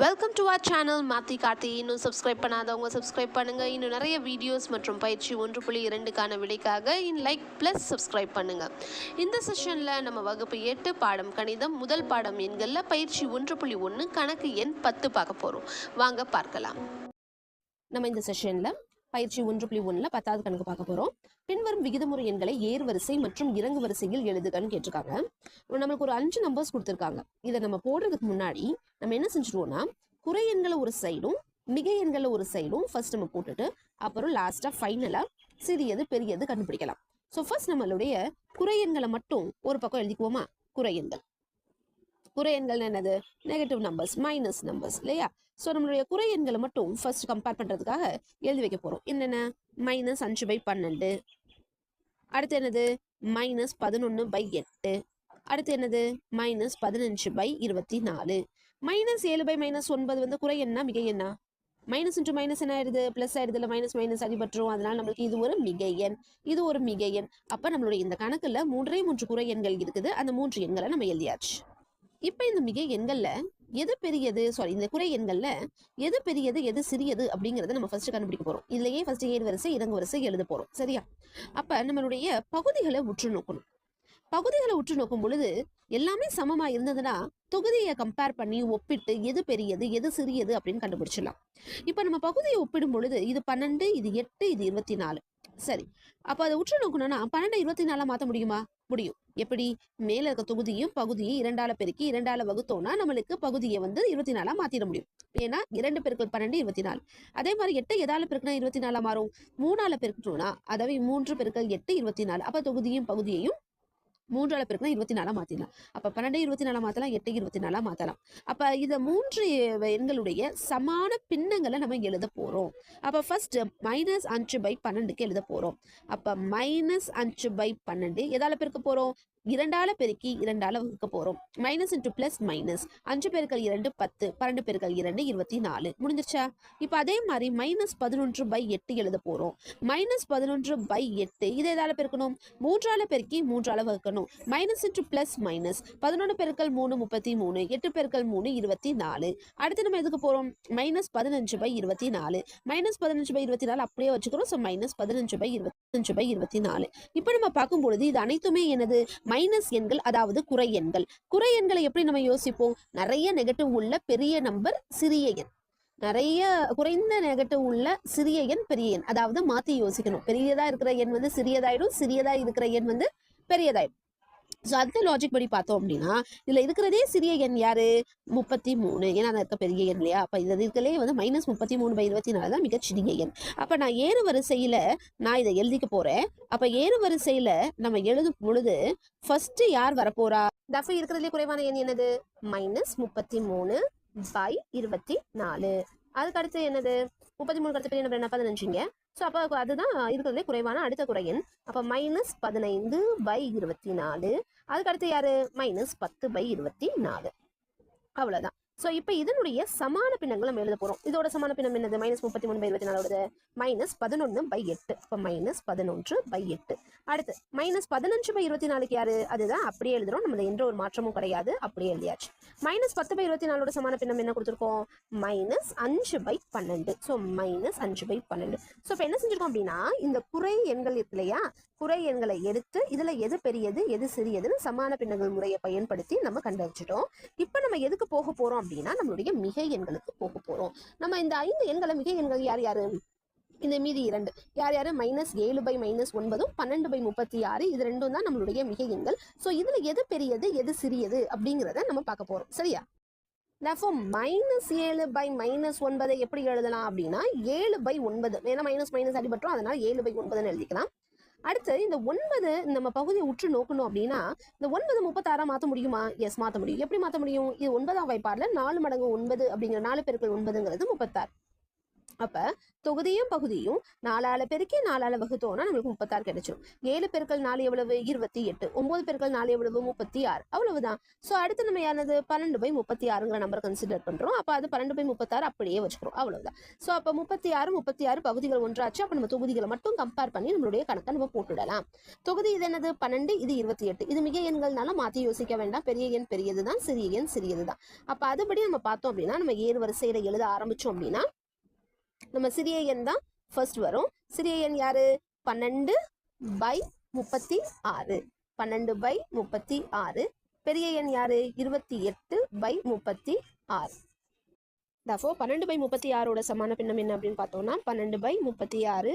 Welcome to our channel மாத்தி கார்த்தி இன்னும் subscribe பண்ணாதவங்க சப்ஸ்கிரைப் பண்ணுங்கள் இன்னும் நிறைய வீடியோஸ் மற்றும் பயிற்சி ஒன்று புள்ளி இரண்டுக்கான விடைக்காக இன் லைக் ப்ளஸ் சப்ஸ்கிரைப் பண்ணுங்கள் இந்த செஷனில் நம்ம வகுப்பு எட்டு பாடம் கணிதம் முதல் பாடம் எண்களில் பயிற்சி ஒன்று புள்ளி ஒன்று கணக்கு எண் பத்து பார்க்க போகிறோம் வாங்க பார்க்கலாம். நம்ம இந்த செஷனில் பயிற்சி ஒன்று புள்ளி ஒன்னுல பத்தாவது கணக்கு பார்க்க போறோம். பின்வரும் விகிதமுறை எண்களை ஏறு வரிசை மற்றும் இறங்கு வரிசையில் எழுதுகன்னு கேட்டிருக்காங்க. நம்மளுக்கு ஒரு அஞ்சு நம்பர்ஸ் கொடுத்துருக்காங்க. இதை நம்ம போடுறதுக்கு முன்னாடி நம்ம என்ன செஞ்சுருவோம்னா குறை எண்களை ஒரு சைடும் மிகை எண்களை ஒரு சைடும் ஃபர்ஸ்ட் நம்ம போட்டுட்டு அப்புறம் லாஸ்டா ஃபைனலா சிறியது பெரியது கண்டுபிடிக்கலாம். ஸோ ஃபர்ஸ்ட் நம்மளுடைய குறை எண்களை மட்டும் ஒரு பக்கம் எழுதிக்குவோமா? குறை எண்கள். குறை எண்கள் என்னது? நெகட்டிவ் நம்பர்ஸ் மைனஸ் நம்பர்ஸ் இல்லையா? ஸோ நம்மளுடைய குறை எண்களை மட்டும் ஃபர்ஸ்ட் கம்பேர் பண்ணுறதுக்காக எழுதி வைக்க போகிறோம் என்னென்ன? மைனஸ் அஞ்சு பை பன்னெண்டு. அடுத்து என்னது? மைனஸ் பதினொன்று பை எட்டு. அடுத்து என்னது? மைனஸ் பதினஞ்சு பை இருபத்தி நாலு மைனஸ் ஏழு பை மைனஸ் ஒன்பது வந்து குறை என்ன மிகை என்ன மைனஸ் இன்ட்டு மைனஸ் என்ன ஆயிடுது? ப்ளஸ் ஆயிடுது இல்லை மைனஸ் மைனஸ் அடிபட்டுரும் அதனால நம்மளுக்கு இது ஒரு மிகை எண். இது ஒரு மிகை எண். அப்போ நம்மளுடைய இந்த கணக்கில் மூன்றே மூன்று குறை எண்கள் இருக்குது. அந்த மூன்று எண்களை நம்ம எழுதியாச்சு. இப்போ இந்த மிகை எண்கள்ல எது பெரியது? சாரி இந்த குறை எண்கள்ல எது பெரியது எது சிறியது அப்படிங்கறத நம்ம ஃபர்ஸ்ட் கண்டுபிடிக்க போறோம். இதுலயே ஃபர்ஸ்ட் ஏழு வரிசை இறங்கு வரிசை எழுத போறோம். சரியா? அப்ப நம்மளுடைய பகுதிகளை உற்று நோக்கணும். பகுதிகளை உற்று நோக்கும் பொழுது எல்லாமே சமமா இருந்ததுன்னா தொகுதியை கம்பேர் பண்ணி ஒப்பிட்டு எது பெரியது எது சிறியது அப்படின்னு கண்டுபிடிச்சிடலாம். இப்ப நம்ம பகுதியை ஒப்பிடும் பொழுது இது பன்னெண்டு இது எட்டு இது இருபத்தி நாலு. சரி. அப்ப அதை உற்று நோக்கணும்னா பன்னெண்டு இருபத்தி நாலா மாத்த முடியுமா? முடியும். எப்படி? மேல இருக்க தொகுதியும் பகுதியும் இரண்டால பெருக்கி இரண்டால வகுத்தோம்னா நம்மளுக்கு பகுதியை வந்து இருபத்தி நாலா மாத்திட முடியும். ஏன்னா இரண்டு பெருக்கள் பன்னெண்டு இருபத்தி நாலு. அதே மாதிரி எட்டு எதால பெருக்கினா இருபத்தி நாலா மாறும்? மூணால பெருக்கணும்னா அதாவது மூன்று பெருக்கள் எட்டு இருபத்தி நாலு. அப்ப தொகுதியும் பகுதியையும் மூன்றால பெருக்கினா இருபத்தி நாலாக மாற்றிடலாம் அப்போ பன்னெண்டு இருபத்தி நாலாக மாற்றலாம் எட்டு இருபத்தி நாலாக மாற்றலாம் அப்போ இந்த மூன்று எண்களுடைய சமான பின்னங்களை நம்ம எழுத போகிறோம் அப்போ ஃபர்ஸ்ட் மைனஸ் அஞ்சு பை பன்னெண்டுக்கு எழுத போகிறோம் அப்போ மைனஸ் அஞ்சு பை பன்னெண்டு எதால பேருக்கு போகிறோம் இரண்டால பெருக்கி இரண்டால வகுக்க போறோம். மைனஸ் இன்டூ பிளஸ் மைனஸ் அஞ்சு பெருக்கள் இரண்டு பத்து. பன்னெண்டு பெருக்கள் இரண்டு இருபத்தி நாலு முடிஞ்சிருச்சா? இப்ப அதே மாதிரி மைனஸ் பதினொன்று பை எட்டு எழுத போறோம். மைனஸ் பதினொன்று பை எட்டு இதை எதால பெருக்கணும்? மூன்றால பெருக்கி மூன்றால வகுக்கணும். மைனஸ் இன்டூ பிளஸ் மைனஸ் பதினொன்று பெருக்கள் மூணு முப்பத்தி மூணு எட்டு பெருக்கள் மூணு இருபத்தி நாலு அடுத்து நம்ம எதுக்கு போறோம்? மைனஸ் பதினஞ்சு பை இருபத்தி நாலு மைனஸ் பதினஞ்சு பை இருபத்தி நாலு அப்படியே வச்சுக்கிறோம். ஸோ மைனஸ் பதினஞ்சு பை இருபத்தஞ்சு பை இருபத்தி நாலு இப்போ நம்ம பார்க்கும் பொழுது இது அனைத்துமே எனது மைனஸ் எண்கள் அதாவது குறை எண்கள். குறை எண்களை எப்படி நம்ம யோசிப்போம்? நிறைய நெகட்டிவ் உள்ள பெரிய நம்பர் சிறிய எண். நிறைய குறைந்த நெகட்டிவ் உள்ள சிறிய எண் பெரிய எண். அதாவது மாத்தி யோசிக்கணும். பெரியதா இருக்கிற எண் வந்து சிறியதாயிடும் சிறியதா இருக்கிற எண் வந்து பெரியதாயிடும். ஸோ அந்த லாஜிக் படி பார்த்தோம் அப்படின்னா இதில் இருக்கிறதே சிறிய எண் யார்? முப்பத்தி மூணு. ஏன்னா அது இருக்க பெரிய எண் இல்லையா? அப்போ இது இருக்கிறதே வந்து மைனஸ் முப்பத்தி மூணு பை இருபத்தி நாலு தான் மிகச்சிறிய எண். அப்போ நான் ஏறு வரிசையில் நான் இதை எழுதிக்க போகிறேன் அப்போ ஏறு வரிசையில் நம்ம எழுதும் பொழுது ஃபர்ஸ்ட் யார் வரப்போறா? தஃபை இருக்கிறதுலே குறைவான எண் என்னது? மைனஸ் முப்பத்தி மூணு பை இருபத்தி நாலு. அதுக்கு அடுத்து என்னது? முப்பத்தி மூணு கருத்து பெரிய நம்பர் என்ன பதினஞ்சுங்க. ஸோ அப்போ அதுதான் இருக்கிறதுலே குறைவான அடுத்த குறை எண். அப்போ மைனஸ் பதினைந்து பை இருபத்தி நாலு. அதுக்கு அடுத்து யாரு? மைனஸ் பத்து பை இருபத்தி நாலு. அவ்வளவுதான். ஸோ இப்போ இதனுடைய சமான பின்னங்கள் நம்ம எழுத போகிறோம் இதோட சமான பின்னம் என்னது? மைனஸ் முப்பத்தி மூணு பை இருபத்தி நாலோடது மைனஸ் பதினொன்று பை எட்டு. இப்போ மைனஸ் பதினொன்று பை எட்டு. அடுத்து மைனஸ் பதினஞ்சு பை இருபத்தி நாலுக்கு யாரு? அதுதான் அப்படியே எழுதுறோம். நம்ம எந்த ஒரு மாற்றமும் கிடையாது. அப்படியே எழுதியாச்சு. மைனஸ் பத்து பை இருபத்தி நாலோட சமான பின்னம் என்ன கொடுத்துருக்கோம்? மைனஸ் அஞ்சு பை பன்னெண்டு. ஸோ மைனஸ் அஞ்சு பை பன்னெண்டு. ஸோ இப்போ என்ன செஞ்சிருக்கோம் அப்படின்னா இந்த குறை எண்கள் இருக்கு இல்லையா? குறை எண்களை எடுத்து இதில் எது பெரியது எது சிறியதுன்னு சமான பின்னங்கள் முறையை பயன்படுத்தி நம்ம கண்டுபிடிச்சிட்டோம். இப்போ நம்ம எதுக்கு போக போகிறோம் அப்படின்னா நம்மளுடைய மிகை எண்களுக்கு போக போறோம். நம்ம இந்த ஐந்து எண்களை மிகை எண்கள் யார் யாரு? இந்த மீதி இரண்டு. யார் யாரு? மைனஸ் ஏழு பை மைனஸ் ஒன்பதும் பன்னெண்டு பை முப்பத்தி ஆறு இது ரெண்டும் தான் நம்மளுடைய மிகை எண்கள். ஸோ இதுல எது பெரியது எது சிறியது அப்படிங்கிறத நம்ம பார்க்க போறோம். சரியா? Therefore மைனஸ் ஏழு பை மைனஸ் ஒன்பதை எப்படி எழுதலாம் அப்படின்னா ஏழு பை ஒன்பது. ஏன்னா மைனஸ் மைனஸ் அடிபட்டோம் அதனால ஏழு பை ஒன்பதுன்னு எழுதிக்கலாம். அடுத்து இந்த ஒன்பது நம்ம பகுதியை உற்று நோக்கணும் அப்படின்னா இந்த ஒன்பது முப்பத்தாறா மாற்ற முடியுமா? எஸ் மாற்ற முடியும். எப்படி மாற்ற முடியும்? இது ஒன்பதாம் வாய்ப்பாடில் நாலு மடங்கு ஒன்பது அப்படிங்கிற நாலு பேருக்கு ஒன்பதுங்கிறது முப்பத்தாறு. அப்ப தொகுதியும் பகுதியும் நாலால பெருக்கி நாலால வகுத்தோம்னா நம்மளுக்கு முப்பத்தாறு கிடைச்சிடும் ஏழு பெருக்கள் நாலு எவ்வளவு? இருபத்தி எட்டு. ஒன்பது பெருக்கள் நாலு எவ்வளவு? முப்பத்தி ஆறு. அவ்வளவுதான். ஸோ அடுத்து நம்ம யானது பன்னெண்டு பை முப்பத்தி ஆறுங்கிற நம்பர் கன்சிடர் பண்றோம். அப்ப அது பன்னெண்டு பை முப்பத்தாறு அப்படியே வச்சுக்கிறோம். அவ்வளவுதான். ஸோ அப்ப முப்பத்தி ஆறு முப்பத்தி ஆறு பகுதிகள் ஒன்றாச்சு. அப்ப நம்ம தொகுதிகளை மட்டும் கம்பேர் பண்ணி நம்மளுடைய கணக்கை நம்ம போட்டுடலாம். தொகுதி இது என்னது? பன்னெண்டு இது இருபத்தி எட்டு. இது மிக எண்கள்னால மாத்தி யோசிக்க வேண்டாம். பெரிய எண் பெரியதுதான். சிறிய எண் சிறியதுதான். அப்ப அதுபடி நம்ம பார்த்தோம் அப்படின்னா நம்ம ஏறு வரிசையில எழுத ஆரம்பிச்சோம் அப்படின்னா நம்ம சிறிய எண் தான் ஃபர்ஸ்ட் வரும். சிறிய எண் யாரு? பன்னெண்டு பை முப்பத்தி ஆறு. பன்னெண்டு பை முப்பத்தி ஆறு. பெரிய எண் யாரு? இருபத்தி எட்டு பை முப்பத்தி ஆறு. தஃபோ பன்னெண்டு பை முப்பத்தி ஆறோட சமான பின்னம் என்ன அப்படின்னு பார்த்தோம்னா பன்னெண்டு பை முப்பத்தி ஆறு.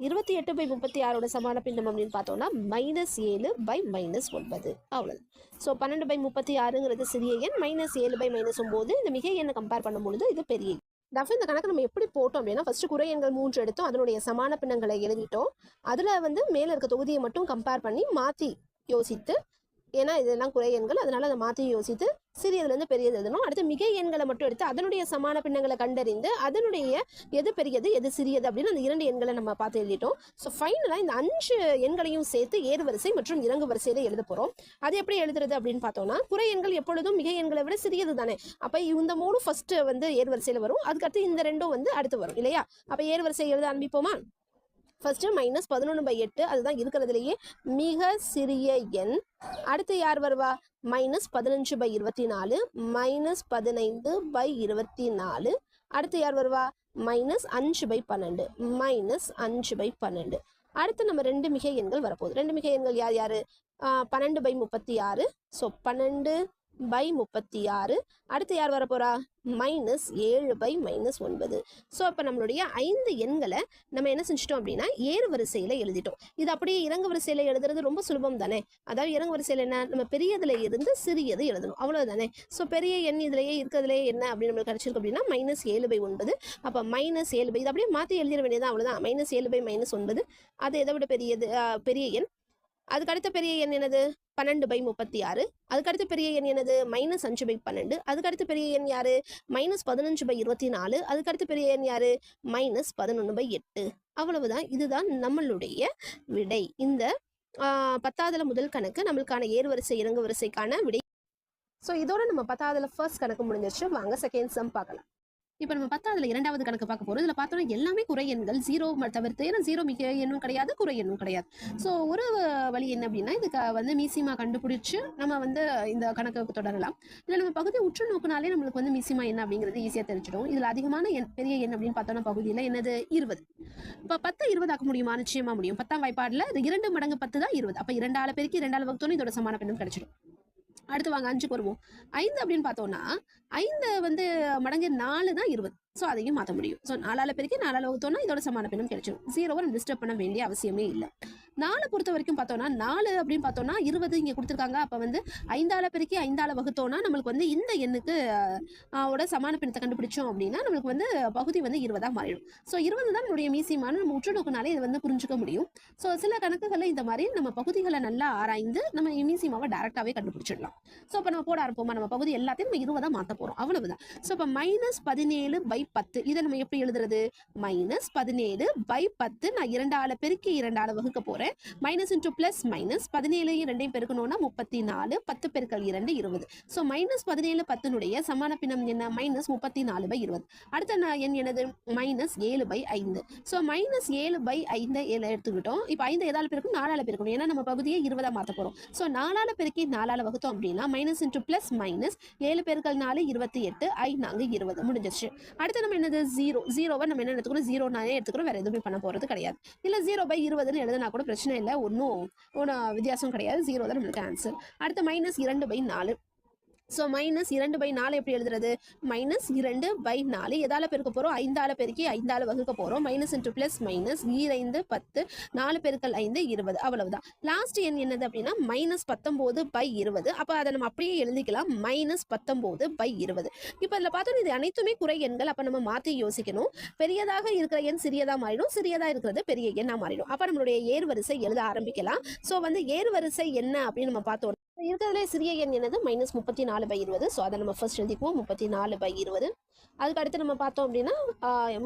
இருபத்தி எட்டு பை முப்பத்தி ஆறோட சமான பின்னம் அப்படின்னு பார்த்தோம்னா மைனஸ் ஏழு பை மைனஸ் ஒன்பது. அவ்வளவு ஸோ பன்னெண்டு பை முப்பத்தி ஆறுங்கிறது சிறிய எண் மைனஸ் ஏழு பை மைனஸ் ஒம்பது இந்த மிக எண்ணை கம்பேர் பண்ணும்பொழுது இது பெரிய டஃப் இந்த கணக்கு நம்ம எப்படி போட்டோம் அப்படின்னா ஃபஸ்ட்டு குறை எண்கள் மூன்று எடுத்தோம். அதனுடைய சமான பின்னங்களை எழுதிட்டோம். அதில் வந்து மேலே இருக்க தொகுதியை மட்டும் கம்பேர் பண்ணி மாற்றி யோசித்து ஏன்னா இதெல்லாம் குறை எண்கள். அதனால அதை மாற்றி யோசித்து சிறியதுலேருந்து பெரியது எழுதணும் அடுத்து மிகை எண்களை மட்டும் எடுத்து அதனுடைய சமான பின்னங்களை கண்டறிந்து அதனுடைய எது பெரியது எது சிறியது அப்படின்னு அந்த இரண்டு எண்களை நம்ம பார்த்து எழுதிட்டோம். ஸோ ஃபைனலாக இந்த அஞ்சு எண்களையும் சேர்த்து ஏறு வரிசை மற்றும் இறங்கு வரிசையில் எழுத போகிறோம் அது எப்படி எழுதுறது அப்படின்னு பார்த்தோம்னா குறை எண்கள் எப்பொழுதும் மிகை எண்களை விட சிறியது தானே. அப்போ இந்த மூணு ஃபஸ்ட்டு வந்து ஏறு வரிசையில் வரும். அதுக்கடுத்து இந்த ரெண்டும் வந்து அடுத்து வரும் இல்லையா? அப்போ ஏறு வரிசை எழுத ஆரம்பிப்போமா? ஃபர்ஸ்ட் மைனஸ் பதினொன்று பை எட்டு அதுதான் இருக்கிறதுலையே மிக சிறிய எண். அடுத்து யார் வருவா? மைனஸ் பதினஞ்சு பை இருபத்தி நாலு மைனஸ் பதினைந்து பை இருபத்தி நாலு அடுத்து யார் வருவா? மைனஸ் அஞ்சு பை பன்னெண்டு மைனஸ் அஞ்சு பை பன்னெண்டு. அடுத்து நம்ம ரெண்டு மிகை எண்கள் வரப்போகுது. ரெண்டு மிகை எண்கள் யார் யார்? பன்னெண்டு பை முப்பத்தி ஆறு. ஸோ பன்னெண்டு பை முப்பத்தி ஆறு. அடுத்து யார் வரப்போறா? மைனஸ் ஏழு பை மைனஸ் ஒன்பது. ஸோ அப்போ நம்மளுடைய ஐந்து எண்களை நம்ம என்ன செஞ்சிட்டோம் அப்படின்னா ஏறு வரிசையில் எழுதிட்டோம். இது அப்படியே இறங்கு வரிசையில் எழுதுறது ரொம்ப சுலபம் தானே? அதாவது இறங்கு வரிசையில் என்ன? நம்ம பெரியதில் இருந்து சிறியது எழுதணும். அவ்வளோதானே ஸோ பெரிய எண் இதிலேயே இருக்கிறதுலே என்ன அப்படின்னு நம்மளுக்கு கிடச்சிருக்கு அப்படின்னா மைனஸ் ஏழு பை ஒன்பது. அப்போ மைனஸ் ஏழு பை இது அப்படியே மாற்றி எழுதிட வேண்டியது அவ்வளோதான் மைனஸ் ஏழு பை மைனஸ் ஒன்பது. அது எதை விட பெரியது? பெரிய எண். அதுக்கடுத்த பெரிய எண் என்னது? பன்னெண்டு பை முப்பத்தி ஆறு அதுக்கடுத்த பெரிய எண் என்னது? மைனஸ் அஞ்சு பை பன்னெண்டு. அதுக்கடுத்த பெரிய எண் யாரு? மைனஸ் பதினஞ்சு பை இருபத்தி நாலு அதுக்கடுத்து பெரிய எண் யாரு? மைனஸ் பதினொன்று பை எட்டு. அவ்வளவுதான். இதுதான் நம்மளுடைய விடை. இந்த பத்தாவதுல முதல் கணக்கு நம்மளுக்கான ஏறு வரிசை இறங்கு வரிசைக்கான விடை. ஸோ இதோட நம்ம பத்தாவதுல ஃபர்ஸ்ட் கணக்கு முடிஞ்சிருச்சு. வாங்க செகண்ட் சம் பார்க்கலாம். இப்போ நம்ம பத்தாவதுல இரண்டாவது கணக்கு பார்க்க போறோம். இதுல பார்த்தோம்னா எல்லாமே குறை எண்கள். ஜீரோ தவிர்த்து ஏன்னா ஜீரோ மிக எண்ணும் கிடையாது குறை எண்ணும் கிடையாது. ஸோ ஒரு வழி என்ன அப்படின்னா இதுக்கு வந்து மீசிமா கண்டுபிடிச்சு நம்ம வந்து இந்த கணக்கு தொடரலாம். இல்லை நம்ம பகுதி உற்று நோக்கினாலே நம்மளுக்கு வந்து மீசிமா என்ன அப்படிங்கிறது ஈஸியாக தெரிஞ்சிடும். இதில் அதிகமான எண் பெரிய எண் அப்படின்னு பார்த்தோம்னா பகுதியில் என்னது? இருபது. இப்போ பத்து இருபது ஆக்க முடியுமா? நிச்சயமா முடியும். பத்தாம் வாய்ப்பாடில் இது இரண்டு மடங்கு பத்து தான் இருபது. அப்போ இரண்டால பேருக்கு இரண்டால வகுத்தோன்னு இதோட சமான பெண்ணும் கிடைச்சிடும். அடுத்து வாங்க அஞ்சுக்கு வருவோம். ஐந்து அப்படின்னு பார்த்தோம்னா ஐந்து வந்து மடங்கு நாலு தான் இருபது. ஸோ அதையும் மாற்ற முடியும். ஸோ நாலால பெருக்கி நாலால வகுத்தோம்னா இதோட சமான பெண்ணும் கிடைச்சிடும் ஜீரோவை நம்ம டிஸ்டர்ப் பண்ண வேண்டிய அவசியமே இல்லை. நாலு பொறுத்த வரைக்கும் பார்த்தோம்னா நாலு அப்படின்னு பார்த்தோம்னா இருபது இங்கே கொடுத்துருக்காங்க. அப்போ வந்து ஐந்தால பெருக்கி ஐந்தால வகுத்தோம்னா நம்மளுக்கு வந்து இந்த எண்ணுக்கு ஓட சமான பின்னத்தை கண்டுபிடிச்சோம் அப்படின்னா நம்மளுக்கு வந்து பகுதி வந்து இருபதாக மாறிடும். ஸோ இருபது தான் நம்மளுடைய மீசியமான நம்ம உற்று நோக்கினாலே இதை வந்து புரிஞ்சுக்க முடியும். ஸோ சில கணக்குகளில் இந்த மாதிரி நம்ம பகுதிகளை நல்லா ஆராய்ந்து நம்ம மீசியமாவை டேரெக்டாகவே கண்டுபிடிச்சிடலாம். ஸோ இப்போ நம்ம போட ஆரம்பிப்போமா? நம்ம பகுதி எல்லாத்தையும் நம்ம இருபதாக மாற்ற போகிறோம் அவ்வளவுதான். ஸோ இப்போ மைனஸ் பதினேழு பை பத்து. இதை நம்ம எப்படி எழுதுறது? மைனஸ் பதினேழு பை பத்து. நான் இரண்டால பெருக்கி இரண்டால வகுக்க போறேன். மைனஸ் இன்டூ பிளஸ் மைனஸ் பதினேழு ரெண்டையும் பெருக்கணும்னா முப்பத்தி நாலு பத்து பெருக்கல் இரண்டு இருபது. ஸோ மைனஸ் பதினேழு பத்தினுடைய சமான பின்னம் என்ன? மைனஸ் முப்பத்தி நாலு பை இருபது. அடுத்த நான் என் என்னது? மைனஸ் ஏழு பை ஐந்து. ஸோ மைனஸ் ஏழு பை ஐந்து ஏழு எடுத்துக்கிட்டோம். இப்போ ஐந்து ஏதாவது பெருக்கும் நாலால பெருக்கணும். ஏன்னா நம்ம பகுதியை இருபதா மாற்ற போகிறோம் ஸோ நாலால பெருக்கி நாலால வகுத்தோம் அப்படின்னா மைனஸ் இன்டூ பிளஸ் மைனஸ் ஏழு பெருக்கல் நாலு இருபத்தி எட்டு ஐ நான்கு இருபது. முடிஞ்சிருச்சு. அடுத்து நம்ம என்னது? ஜீரோ ஜீரோவை நம்ம என்ன எடுத்துக்கிறோம் ஜீரோ நானே எடுத்துக்கிறோம் வேற எதுவுமே பண்ண போகிறது கிடையாது. இல்லை ஜீரோ பை இருபதுன்னு எழுதுனா கூட பிரச்சனை இல்லை. ஒன்றும் ஒன்றும் வித்தியாசம் கிடையாது. ஜீரோ தான் நம்மளுக்கு ஆன்சர் அடுத்து மைனஸ் இரண்டு பை நாலு. ஸோ மைனஸ் இரண்டு பை நாலு எப்படி எழுதுறது? மைனஸ் இரண்டு பை நாலு. எதால பெருக்க போகிறோம் ஐந்தால பெருக்கி ஐந்தால வகுக்க போகிறோம் மைனஸ் இன்ட்டு ப்ளஸ் மைனஸ் ஈரைந்து பத்து நாலு பெருக்கல் ஐந்து இருபது. அவ்வளவுதான். லாஸ்ட் எண் என்னது அப்படின்னா மைனஸ் பத்தொம்போது பை இருபது. அப்போ அதை நம்ம அப்படியே எழுதிக்கலாம். மைனஸ் பத்தொம்போது பை இருபது. இப்போ இதில் பார்த்தோம் இது அனைத்துமே குறை எண்கள். அப்போ நம்ம மாற்றி யோசிக்கணும். பெரியதாக இருக்கிற எண் சிறியதாக மாறிடும். சிறியதாக இருக்கிறது பெரிய எண்ணாக மாறிடும். அப்போ நம்மளுடைய ஏர் வரிசை எழுத ஆரம்பிக்கலாம். ஸோ வந்து ஏர் வரிசை என்ன அப்படின்னு நம்ம பார்த்தோம். இருக்கிறதுலே சிறிய எண் என்னது? மைனஸ் முப்பத்தி நாலு பை இருபது. ஸோ அதை நம்ம ஃபர்ஸ்ட் எழுதிக்குவோம். முப்பத்தி நாலு பை இருபது. அதுக்கு அடுத்து நம்ம பார்த்தோம் அப்படின்னா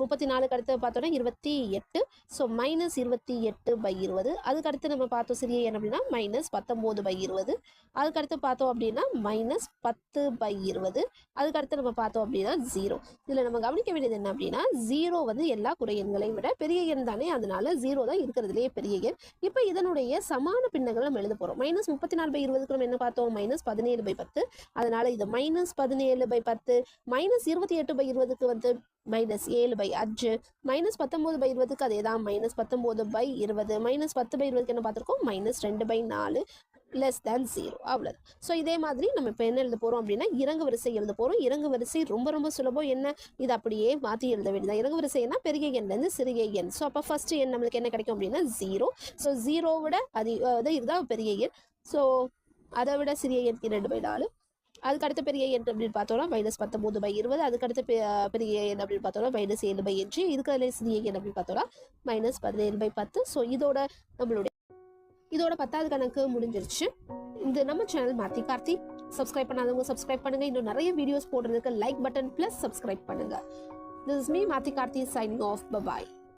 முப்பத்தி நாலுக்கு அடுத்து பார்த்தோன்னா இருபத்தி எட்டு. ஸோ மைனஸ் இருபத்தி எட்டு பை இருபது. அதுக்கு அடுத்து நம்ம பார்த்தோம் சிறிய எண் அப்படின்னா மைனஸ் பத்தொம்போது பை இருபது. அதுக்கு அடுத்து பார்த்தோம் அப்படின்னா மைனஸ் பத்து பை இருபது. அதுக்கு அடுத்து நம்ம பார்த்தோம் அப்படின்னா ஜீரோ இதில் நம்ம கவனிக்க வேண்டியது என்ன அப்படின்னா ஜீரோ வந்து எல்லா குறை எண்களையும் விட பெரிய எண் தானே. அதனால ஜீரோ தான் இருக்கிறதுலேயே பெரிய எண். இப்போ இதனுடைய சமான பின்னங்கள் நம்ம எழுத போகிறோம் மைனஸ் முப்பத்தி நாலு பை இருபதுக்கு நம்ம என்ன பார்த்தோம்? மைனஸ் பதினேழு பை பத்து. அதனால் இது மைனஸ் பதினேழு பை பத்து. மைனஸ் இருபத்தி எட்டு பை இருபதுக்கு வந்து மைனஸ் ஏழு பை அஞ்சு. மைனஸ் பத்தொம்போது பை இருபதுக்கு அதே தான் மைனஸ் பத்தொம்போது பை இருபது. மைனஸ் பத்து பை இருபதுக்கு என்ன பார்த்துருக்கோம்? மைனஸ் ரெண்டு பை நாலு. லெஸ் தேன் ஜீரோ அவ்வளோதான் ஸோ இதே மாதிரி நம்ம இப்போ என்ன எழுத போகிறோம் அப்படின்னா இறங்கு வரிசை எழுத போகிறோம் இறங்கு வரிசை ரொம்ப ரொம்ப சுலபம். என்ன? இது அப்படியே மாற்றி எழுத வேண்டியதான் இறங்கு வரிசைனா பெரிய எண்லேருந்து சிறிய எண். ஸோ அப்போ ஃபஸ்ட்டு எண் நம்மளுக்கு என்ன கிடைக்கும் அப்படின்னா ஜீரோ ஸோ ஜீரோவோட அதி அதாவது இதுதான் பெரிய எண். ஸோ அதை விட சிறிய எண் இரண்டு பை நாலு. அதுக்கு அடுத்த பெரிய எண் அப்படின்னு பார்த்தோம்னா மைனஸ் பத்தொம்போது பை இருபது. அதுக்கு அடுத்த பெ- பெரிய எண் அப்படின்னு பார்த்தோம்னா மைனஸ் ஏழு பை அஞ்சு இருக்கிறதுல சிறிய எண் அப்படின்னு பார்த்தோம்னா மைனஸ் பதினேழு பை பத்து. ஸோ இதோட நம்மளுடைய இதோட பத்தாவது கணக்கு முடிஞ்சிருச்சு. இந்த நம்ம சேனல் மாத்தி கார்த்தி. சப்ஸ்கிரைப் பண்ணாதவங்க சப்ஸ்கிரைப் பண்ணுங்க. இன்னும் நிறைய வீடியோஸ் போடுறதுக்கு லைக் பட்டன் ப்ளஸ் சப்ஸ்கிரைப் பண்ணுங்க. திஸ் மீ மாத்தி கார்த்தி சைனிங் ஆஃப் பபாய்